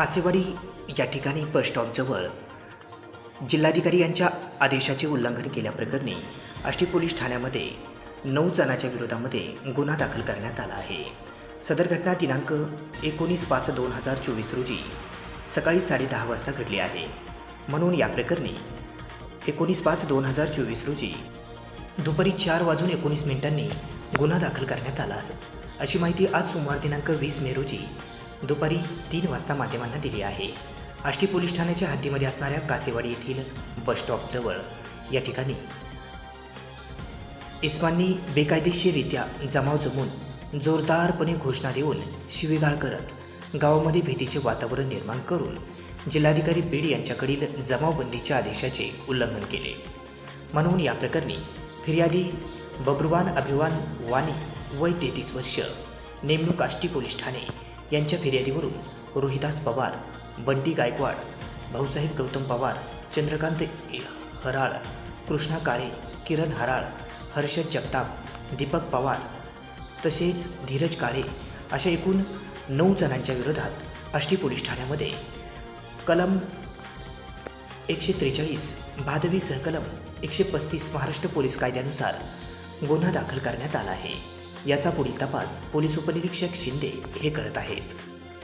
कासेवाडी या ठिकाणी बस स्टॉपजवळ जिल्हाधिकारी यांच्या आदेशाचे उल्लंघन केल्याप्रकरणी आष्टी पोलीस ठाण्यामध्ये नऊ जणांच्या विरोधामध्ये गुन्हा दाखल करण्यात आला आहे. सदर घटना दिनांक एकोणीस पाच दोन हजार चोवीस रोजी सकाळी साडेदहा वाजता घडली आहे. म्हणून या प्रकरणी एकोणीस पाच दोन हजार चोवीस रोजी दुपारी चार वाजून एकोणीस मिनिटांनी गुन्हा दाखल करण्यात आला अशी माहिती आज सोमवार दिनांक वीस मे रोजी दुपारी तीन वाजता माध्यमांना दिली आहे. आष्टी पोलीस ठाण्याच्या हद्दीमध्ये असणाऱ्या कासेवाडी येथील बस स्टॉपजवळ या ठिकाणी इस्मांनी बेकायदेशीररित्या जमाव जमून जोरदारपणे घोषणा देऊन शिवीगाळ करत गावामध्ये भीतीचे वातावरण निर्माण करून जिल्हाधिकारी बीड यांच्याकडील जमावबंदीच्या आदेशाचे उल्लंघन केले. म्हणून या प्रकरणी फिर्यादी बब्रुवान अभिवान वाणी वय तेहतीस वर्ष नेमणूक आष्टी पोलीस ठाणे यांच्या फिर्यादीवरून रोहिदास पवार बंटी गायकवाड भाऊसाहेब गौतम पवार चंद्रकांत हराळ कृष्णा काळे किरण हराळ हर्षद जगताप दीपक पवार तसेच धीरज काळे अशा एकूण नऊ जणांच्या विरोधात आष्टी पोलीस ठाण्यामध्ये कलम एकशे त्रेचाळीस भादवी सहकलम एकशे पस्तीस महाराष्ट्र पोलीस कायद्यानुसार गुन्हा दाखल करण्यात आला आहे. याचा पुढील तपास पोलीस उपनिरीक्षक शिंदे हे करत आहेत.